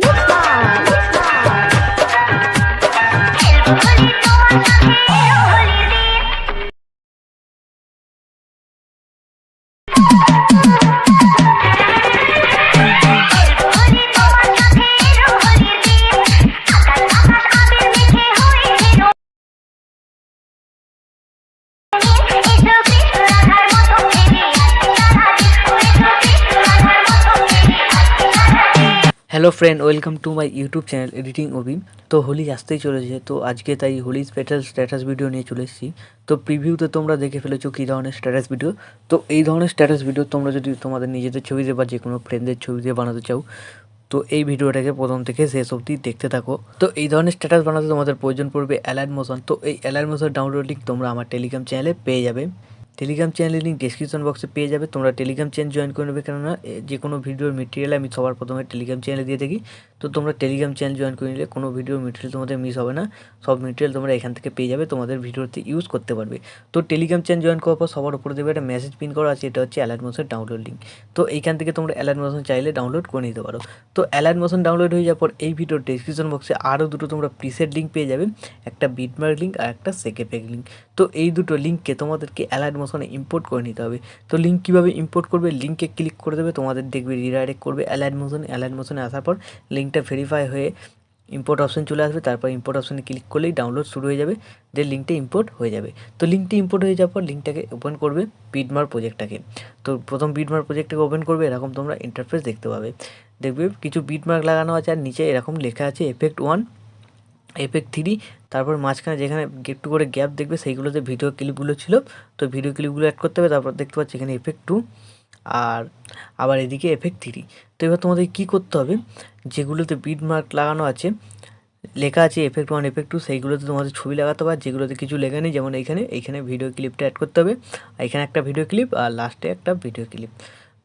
Nipa! Hello friend welcome to my YouTube channel editing অভি তো হোলি আসতেই চলেছে, তো আজকে তাই হোলি স্পেশাল স্ট্যাটাস ভিডিও নিয়ে চলে এসেছি। তো প্রিভিউতে তোমরা দেখে ফেলেছো কী ধরনের স্ট্যাটাস ভিডিও তো এই ধরনের স্ট্যাটাস ভিডিও তোমরা যদি তোমাদের নিজেদের ছবিতে বা যে কোনো ফ্রেন্ডদের ছবি দিয়ে বানাতে চাও, তো এই ভিডিওটাকে প্রথম থেকে শেষ অবধি দেখতে থাকো। তো এই ধরনের স্ট্যাটাস বানাতে তোমাদের প্রয়োজন পড়বে অ্যালার্ট মোশন তো এই অ্যালার্ট মোশন ডাউনলোড লিঙ্ক তোমরা আমার টেলিগ্রাম চ্যানেলে পেয়ে যাবে। টেলিগ্রাম চ্যানেলের লিঙ্ক ডিসক্রিপশন বক্সে পেয়ে যাবে। তোমরা টেলিগ্রাম চ্যানেল জয়েন করে নেবে। কেননা যে কোনো ভিডিওর মেটেরিয়াল আমি সবার প্রথমে টেলিগ্রাম চ্যানেলে দিয়ে থাকি। তো তোমরা টেলিগ্রাম চ্যানেল জয়েন করে নিলে কোনো ভিডিও মেটেরিয়াল তোমাদের মিস হবে না। সব মেটেরিয়াল তোমরা এখান থেকে পেয়ে যাবে, তোমাদের ভিডিওতে ইউজ করতে পারবে। তো টেলিগ্রাম চ্যানেল জয়েন করার পর সবার উপরে দেবে একটা মেসেজ পিন করা আছে, এটা হচ্ছে অ্যালার্ট মোশন ডাউনলোড লিঙ্ক তো এইখান থেকে তোমরা অ্যালার্ট মোশন চাইলে ডাউনলোড করে নিতে পারো। তো অ্যালার্ট মোশন ডাউনলোড হয়ে যাওয়ার পর এই ভিডিওর ডিসক্রিপশন বক্সে আরও দুটো তোমরা প্রিসেট লিঙ্ক পেয়ে যাবে, একটা বিটমার্ক লিঙ্ক আর একটা সেকেপেক লিঙ্ক তো এই দুটো লিঙ্ককে তোমাদেরকে অ্যালার্ট মোশনে ইম্পোর্ট করে নিতে হবে। তো লিঙ্ক কীভাবে ইম্পোর্ট করবে? লিঙ্কে ক্লিক করে দেবে, তোমাদের দেখবে রিডাইরেক্ট করবে অ্যালার্ট মোশন অ্যালার্ট মোশনে আসার পর লিঙ্কটা ভেরিফাই হয়ে ইম্পোর্ট অপশন চলে আসবে, তারপর ইম্পোর্ট অপশনে ক্লিক করলেই ডাউনলোড শুরু হয়ে যাবে, যে লিঙ্কটা ইম্পোর্ট হয়ে যাবে। তো লিঙ্কটি ইম্পোর্ট হয়ে যাওয়ার পর লিঙ্কটাকে ওপেন করবে বিটমার প্রজেক্টটাকে তো প্রথম বিটমার প্রজেক্টটাকে ওপেন করবে, এরকম তোমরা ইন্টারফেস দেখতে পাবে। দেখবে কিছু বিটমার্ক লাগানো আছে, আর নিচে এরকম লেখা আছে এফেক্ট ওয়ান এফেক্ট থ্রি তারপর মাঝখানে যেখানে একটু করে গ্যাপ দেখবে, সেইগুলোতে ভিডিও ক্লিপগুলো ছিল। তো ভিডিও ক্লিপগুলো অ্যাড করতে হবে, তারপর দেখতে পাচ্ছি এখানে এফেক্ট টু আর আবার এদিকে এফেক্ট থ্রি তো এবার তোমাদের কী করতে হবে? যেগুলোতে বিট মার্ক লাগানো আছে, লেখা আছে এফেক্ট ওয়ান এফেক্ট টু সেইগুলোতে তোমাদের ছবি লাগাতে হবে। আর যেগুলোতে কিছু লেখা নেই, যেমন এইখানে এইখানে ভিডিও ক্লিপটা অ্যাড করতে হবে। এখানে একটা ভিডিও ক্লিপ আর লাস্টে একটা ভিডিও ক্লিপ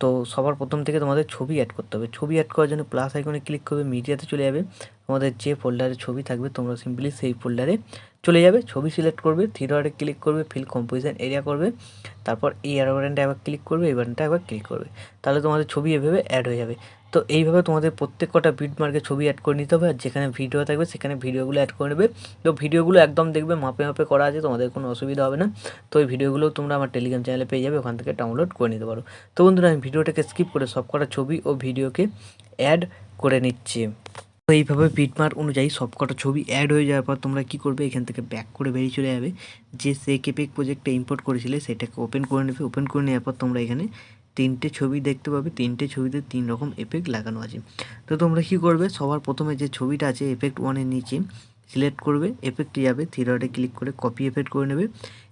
তো সবার প্রথম থেকে তোমাদের ছবি অ্যাড করতে হবে। ছবি অ্যাড করার জন্য প্লাস আইকনে ক্লিক করবে মিডিয়াতে চলে যাবে। তোমাদের যে ফোল্ডারে ছবি থাকবে তোমরা সিম্পলি সেই ফোল্ডারে চলে যাবে। ছবি সিলেক্ট করবে থ্রি ডটে ক্লিক করবে ফিল কম্পোজিশন এরিয়া করবে, তারপর এই বাটনটা একবার ক্লিক করবে, এই বাটনটা একবার ক্লিক করবে। তাহলে তোমাদের ছবি এভাবে অ্যাড হয়ে যাবে। তো এইভাবে তোমাদের প্রত্যেক কটা বিট মার্কে ছবি অ্যাড করে নিতে হবে, আর যেখানে ভিডিও থাকবে সেখানে ভিডিওগুলো অ্যাড করে নেবে। তো ভিডিওগুলো একদম দেখবে, মাপে মাপে করা আছে, তোমাদের কোনো অসুবিধা হবে না। তো এই ভিডিওগুলো তোমরা আমার টেলিগ্রাম চ্যানেলে পেয়ে যাবে, ওখান থেকে ডাউনলোড করে নিতে পারো। তো বন্ধুরা, আমি ভিডিওটাকে স্কিপ করে সব কটা ছবি ও ভিডিওকে অ্যাড করে নিচ্ছি। তো এইভাবে বিটমার্ক অনুযায়ী সবকটা ছবি অ্যাড হয়ে যাওয়ার পর তোমরা কী করবে? এখান থেকে ব্যাক করে বেরিয়ে চলে যাবে। যে সে কেপেক প্রজেক্টটা ইম্পোর্ট করেছিলে, সেটাকে ওপেন করে নেবে। ওপেন করে নেওয়ার পর তোমরা এখানে তিনটে ছবি দেখতে পাবে, তিনটে ছবিতে তিন রকম এফেক্ট লাগানো আছে। তো তোমরা কী করবে? সবার প্রথমে যে ছবিটা আছে এফেক্ট ওয়ানের নিচে সিলেক্ট করবে এফেক্টে যাবে থ্রি ক্লিক করে কপি এফেক্ট করে নেবে।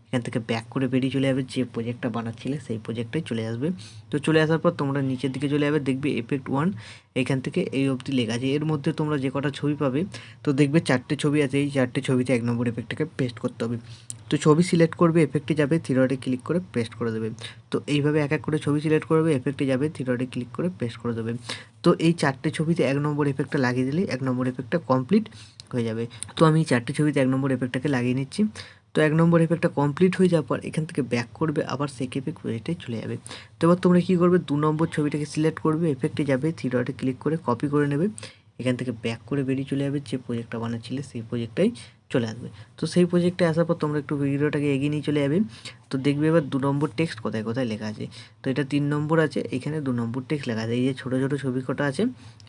এখান থেকে ব্যাক করে বেরিয়ে চলে যাবে, যে প্রজেক্টটা বানাচ্ছিলে সেই প্রজেক্টটাই চলে আসবে। তো চলে আসার পর তোমরা নিচের দিকে চলে যাবে, দেখবে এফেক্ট ওয়ান এখান থেকে এই অবধি লেখা আছে। এর মধ্যে তোমরা যে কটা ছবি পাবে, তো দেখবে চারটে ছবি আছে, এই চারটে ছবিতে এক নম্বর এফেক্টটাকে পেস্ট করতে হবে। তো ছবি সিলেক্ট করবে এফেক্টে যাবে থ্রি ডটে ক্লিক করে পেস্ট করে দেবে। তো এইভাবে এক এক করে ছবি সিলেক্ট করবে এফেক্টে যাবে থ্রি ডটে ক্লিক করে পেস্ট করে দেবে। তো এই চারটে ছবিতে এক নম্বর এফেক্টটা লাগিয়ে দিলে এক নম্বর এফেক্টটা কমপ্লিট হয়ে যাবে। তো আমি চারটে ছবিতে এক নম্বর এফেক্টটাকে লাগিয়ে নিচ্ছি। তো এক নম্বর এফেক্টটা কমপ্লিট হয়ে যাওয়ার পর এখান থেকে ব্যাক করবে, আবার সেক এফেক্ট প্রজেক্টে চলে যাবে। তো এবার তোমরা কী করবে? দু নম্বর ছবিটাকে সিলেক্ট করবে এফেক্টে যাবে থ্রি ক্লিক করে কপি করে নেবে। এখান থেকে ব্যাক করে বেরিয়ে চলে যাবে, যে প্রজেক্টটা বানাচ্ছিলে সেই প্রজেক্টটাই চলে আসবে। তো সেই প্রজেক্টে আসার পর তোমরা একটু ভিডিওটাকে এগিয়ে নিয়ে চলে যাবে। তো দেখবে এবার দু নম্বর টেক্সট কোথায় কোথায় লেখা আছে? তো এটা তিন নম্বর আছে, এখানে দু নম্বর টেক্সট লেখা আছে। এই যে ছোটো ছোটো ছবি কটা আছে,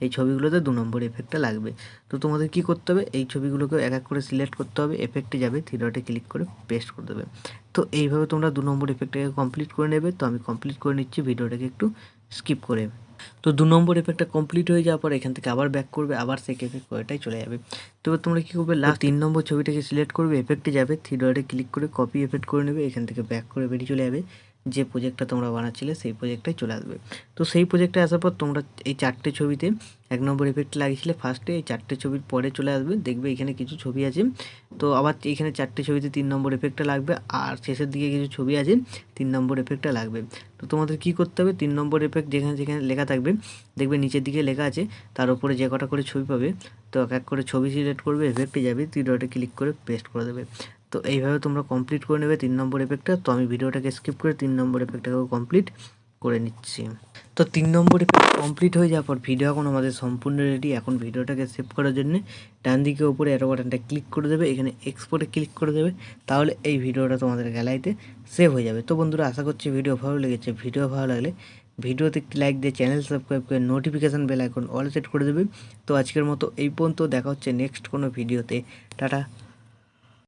এই ছবিগুলোতে দু নম্বর এফেক্টটা লাগবে। তো তোমাদের কি করতে হবে? এই ছবিগুলোকে এক এক করে সিলেক্ট করতে হবে এফেক্টে যাবে থ্রি ডটে ক্লিক করে পেস্ট করে দেবে। তো এইভাবে তোমরা দু নম্বর এফেক্টটাকে কমপ্লিট করে নেবে। তো আমি কমপ্লিট করে নিচ্ছি, ভিডিওটাকে একটু স্কিপ করে তো দু নম্বর এফেক্টটা কমপ্লিট হয়ে যাওয়ার পর এখান থেকে আবার ব্যাক করবে, আবার সেক এফেক্ট করেটাই চলে যাবে। তো এবার তোমরা কী করবে? লাস্ট তিন নম্বর ছবিটাকে সিলেক্ট করবে এফেক্টে যাবে থ্রি ডটে ক্লিক করে কপি এফেক্ট করে নেবে, এখান থেকে ব্যাক করে বেরিয়ে চলে যাবে। যে প্রজেক্টটা তোমরা বানাচ্ছিলে সেই প্রজেক্টটাই চলে আসবে। তো সেই প্রজেক্টে আসার পর তোমরা এই চারটে ছবিতে এক নম্বর এফেক্ট লাগিয়েছিলে ফার্স্টে এই চারটে ছবির পরে চলে আসবে, দেখবে এখানে কিছু ছবি আছে। তো আবার এখানে চারটে ছবিতে তিন নম্বর এফেক্টটা লাগবে আর শেষের দিকে কিছু ছবি আছে, তিন নম্বর এফেক্টটা লাগবে। তো তোমাদের কি করতে হবে? তিন নম্বর এফেক্ট যেখানে যেখানে লেখা থাকবে, দেখবে নিচের দিকে লেখা আছে, তার উপরে যে কটা করে ছবি পাবে, তো এক এক করে ছবি সিলেক্ট করবে এফেক্টে যাবে ডটে ক্লিক করে পেস্ট করে দেবে। তো এইভাবে তোমরা কমপ্লিট করে নেবে তিন নম্বর এফেক্টটা তো আমি ভিডিওটাকে স্কিপ করে তিন নম্বর এফেক্টটাকেও কমপ্লিট করে নিচ্ছি। তো তিন নম্বর ইফেক্ট কমপ্লিট হয়ে যাওয়ার পর ভিডিও এখন আমাদের সম্পূর্ণ রেডি এখন ভিডিওটাকে সেভ করার জন্য ডান দিকে উপরে অ্যারো বাটনটা ক্লিক করে দেবে, এখানে এক্সপোর্টে ক্লিক করে দেবে। তাহলে এই ভিডিওটা তোমাদের গ্যালারিতে সেভ হয়ে যাবে। তো বন্ধুরা, আশা করছি ভিডিও ভালো লেগেছে। ভিডিও ভালো লাগলে ভিডিওতে একটি লাইক দিয়ে চ্যানেল সাবস্ক্রাইব করে notification bell icon all set করে দেবে। তো আজকের মতো এই পর্যন্ত। দেখা হচ্ছে নেক্সট কোনো ভিডিওতে টাটা।